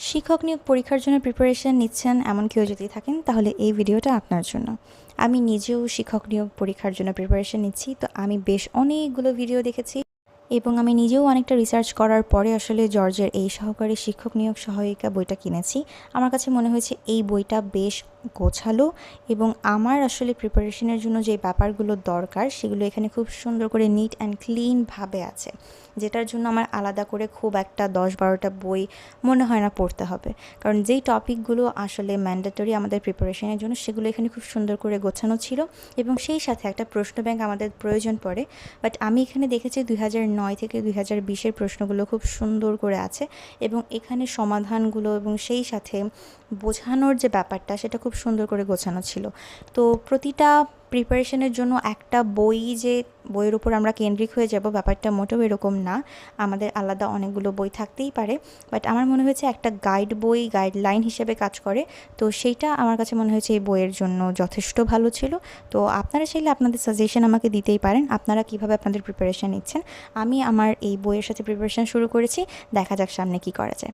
শিক্ষক নিয়োগ পরীক্ষার জন্য প্রিপারেশান নিচ্ছেন এমন কেউ যদি থাকেন, তাহলে এই ভিডিওটা আপনার জন্য। আমি নিজেও শিক্ষক নিয়োগ পরীক্ষার জন্য প্রিপারেশন নিচ্ছি, তো আমি বেশ অনেকগুলো ভিডিও দেখেছি। এবং আমি নিজেও অনেকটা রিসার্চ করার পরে আসলে জর্জের এই সহকারী শিক্ষক নিয়োগ সহায়িকা বইটা কিনেছি। আমার কাছে মনে হয়েছে এই বইটা বেশ গোছালো এবং আমার আসলে প্রিপারেশনের জন্য যে ব্যাপারগুলো দরকার সেগুলো এখানে খুব সুন্দর করে নিট অ্যান্ড ক্লিনভাবে আছে, যেটার জন্য আমার আলাদা করে খুব একটা দশ বারোটা বই মনে হয় না পড়তে হবে। কারণ যেই টপিকগুলো আসলে ম্যান্ডেটরি আমাদের প্রিপারেশনের জন্য সেগুলো এখানে খুব সুন্দর করে গোছানো ছিল এবং সেই সাথে একটা প্রশ্ন ব্যাংক আমাদের প্রয়োজন পড়ে বাট আমি এখানে দেখেছি দুই হাজার নয় থেকে দুই হাজার বিশের প্রশ্নগুলো খুব সুন্দর করে আছে এবং এখানে সমাধানগুলো এবং সেই সাথে বোঝানোর যে ব্যাপারটা, সেটা খুব সুন্দর করে গোছানো ছিল। তো প্রতিটা প্রিপারেশনের জন্য একটা বই যে বইয়ের উপর আমরা কেন্দ্রিক হয়ে যাব, ব্যাপারটা মোটেও এরকম না। আমাদের আলাদা অনেকগুলো বই থাকতেই পারে। বাট আমার মনে হয়েছে একটা গাইড বই গাইডলাইন হিসেবে কাজ করে। তো সেইটা আমার কাছে মনে হয়েছে এই বইয়ের জন্য যথেষ্ট ভালো ছিল। তো আপনারা চাইলে আপনাদের সাজেশন আমাকে দিতেই পারেন। আপনারা কীভাবে আপনাদের প্রিপারেশন নিচ্ছেন? আমি আমার এই বইয়ের সাথে প্রিপারেশন শুরু করেছি। দেখা যাক সামনে কি করা যায়।